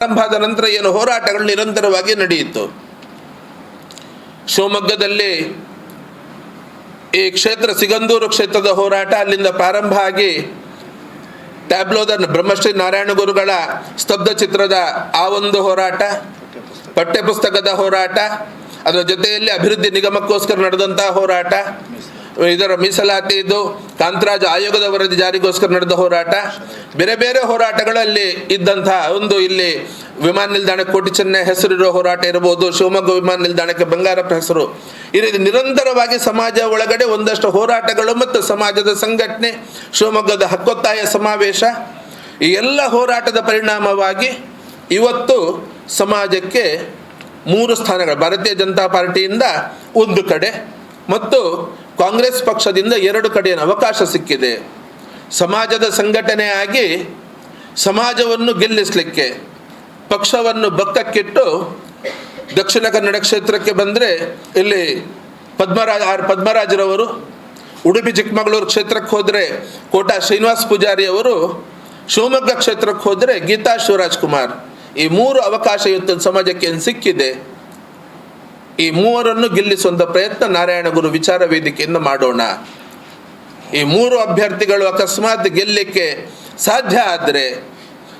ಆರಂಭದ ನಂತರ ಏನು ಹೋರಾಟಗಳು ನಿರಂತರವಾಗಿ ನಡೆಯಿತು. ಶಿವಮೊಗ್ಗದಲ್ಲಿ ಈ ಕ್ಷೇತ್ರ ಸಿಗಂದೂರು ಕ್ಷೇತ್ರದ ಹೋರಾಟ ಅಲ್ಲಿಂದ ಪ್ರಾರಂಭ ಆಗಿ ಟ್ಯಾಬ್ಲೋದ ಬ್ರಹ್ಮಶ್ರೀ ನಾರಾಯಣ ಗುರುಗಳ ಸ್ತಬ್ಧ ಚಿತ್ರದ ಆ ಒಂದು ಹೋರಾಟ, ಪಠ್ಯಪುಸ್ತಕದ ಹೋರಾಟ, ಅದರ ಜೊತೆಯಲ್ಲಿ ಅಭಿವೃದ್ಧಿ ನಿಗಮಕ್ಕೋಸ್ಕರ ನಡೆದಂತಹ ಹೋರಾಟ ಇದರ ಮೀಸಲಾತಿ ಇದು. ಕಾಂತರಾಜ್ ಆಯೋಗದ ವರದಿ ಜಾರಿಗೋಸ್ಕರ ನಡೆದ ಹೋರಾಟ. ಬೇರೆ ಬೇರೆ ಹೋರಾಟಗಳಲ್ಲಿ ಇದ್ದಂತಹ ಒಂದು ಇಲ್ಲಿ ವಿಮಾನ ನಿಲ್ದಾಣ ಕೋಟಿ ಚೆನ್ನೈ ಹೆಸರಿರೋ ಹೋರಾಟ ಇರಬಹುದು ಶಿವಮೊಗ್ಗ ವಿಮಾನ ನಿಲ್ದಾಣಕ್ಕೆ ಬಂಗಾರಪ್ಪ ಹೆಸರು. ಈ ರೀತಿ ನಿರಂತರವಾಗಿ ಸಮಾಜ ಒಳಗಡೆ ಒಂದಷ್ಟು ಹೋರಾಟಗಳು ಮತ್ತು ಸಮಾಜದ ಸಂಘಟನೆ, ಶಿವಮೊಗ್ಗದ ಹಕ್ಕೊತ್ತಾಯ ಸಮಾವೇಶ, ಈ ಎಲ್ಲ ಹೋರಾಟದ ಪರಿಣಾಮವಾಗಿ ಇವತ್ತು ಸಮಾಜಕ್ಕೆ ಮೂರು ಸ್ಥಾನಗಳು. ಭಾರತೀಯ ಜನತಾ ಪಾರ್ಟಿಯಿಂದ ಒಂದು ಕಡೆ. ಮತ್ತು ಕಾಂಗ್ರೆಸ್ ಪಕ್ಷದಿಂದ ಎರಡು ಕಡೆಯ ಅವಕಾಶ ಸಿಕ್ಕಿದೆ. ಸಮಾಜದ ಸಂಘಟನೆ ಆಗಿ ಸಮಾಜವನ್ನು ಗೆಲ್ಲಿಸಲಿಕ್ಕೆ, ಪಕ್ಷವನ್ನು ಬಕ್ಕಕ್ಕಿಟ್ಟು ದಕ್ಷಿಣ ಕನ್ನಡ ಕ್ಷೇತ್ರಕ್ಕೆ ಬಂದರೆ ಇಲ್ಲಿ ಪದ್ಮರಾಜ ಆರ್ ಪದ್ಮರಾಜರವರು, ಉಡುಪಿ ಚಿಕ್ಕಮಗಳೂರು ಕ್ಷೇತ್ರಕ್ಕೆ ಹೋದರೆ ಕೋಟಾ ಶ್ರೀನಿವಾಸ್ ಪೂಜಾರಿ ಅವರು, ಶಿವಮೊಗ್ಗ ಕ್ಷೇತ್ರಕ್ಕೆ ಹೋದರೆ ಗೀತಾ ಶಿವರಾಜ್ ಕುಮಾರ್. ಈ ಮೂರು ಅವಕಾಶ ಇವತ್ತು ಸಮಾಜಕ್ಕೆ ಸಿಕ್ಕಿದೆ? ಈ ಮೂವರನ್ನು ಗೆಲ್ಲಿಸುವಂಥ ಪ್ರಯತ್ನ ನಾರಾಯಣ ಗುರು ವಿಚಾರ ವೇದಿಕೆಯಿಂದ ಮಾಡೋಣ. ಈ ಮೂರು ಅಭ್ಯರ್ಥಿಗಳು ಅಕಸ್ಮಾತ್ ಗೆಲ್ಲಕ್ಕೆ ಸಾಧ್ಯ ಆದರೆ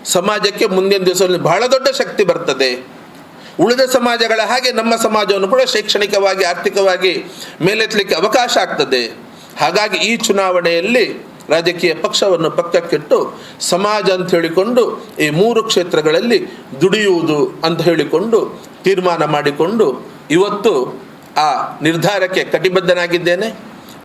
ಸಮಾಜಕ್ಕೆ ಮುಂದಿನ ದಿವಸದಲ್ಲಿ ಬಹಳ ದೊಡ್ಡ ಶಕ್ತಿ ಬರ್ತದೆ. ಉಳಿದ ಸಮಾಜಗಳ ಹಾಗೆ ನಮ್ಮ ಸಮಾಜವನ್ನು ಕೂಡ ಶೈಕ್ಷಣಿಕವಾಗಿ, ಆರ್ಥಿಕವಾಗಿ ಮೇಲೆತ್ತಲಿಕ್ಕೆ ಅವಕಾಶ ಆಗ್ತದೆ. ಹಾಗಾಗಿ ಈ ಚುನಾವಣೆಯಲ್ಲಿ ರಾಜಕೀಯ ಪಕ್ಷವನ್ನು ಪಕ್ಕಕ್ಕಿಟ್ಟು ಸಮಾಜ ಅಂತ ಹೇಳಿಕೊಂಡು ಈ ಮೂರು ಕ್ಷೇತ್ರಗಳಲ್ಲಿ ದುಡಿಯುವುದು ಅಂತ ಹೇಳಿಕೊಂಡು ತೀರ್ಮಾನ ಮಾಡಿಕೊಂಡು ಇವತ್ತು ಆ ನಿರ್ಧಾರಕ್ಕೆ ಕಟಿಬದ್ಧನಾಗಿದ್ದೇನೆ.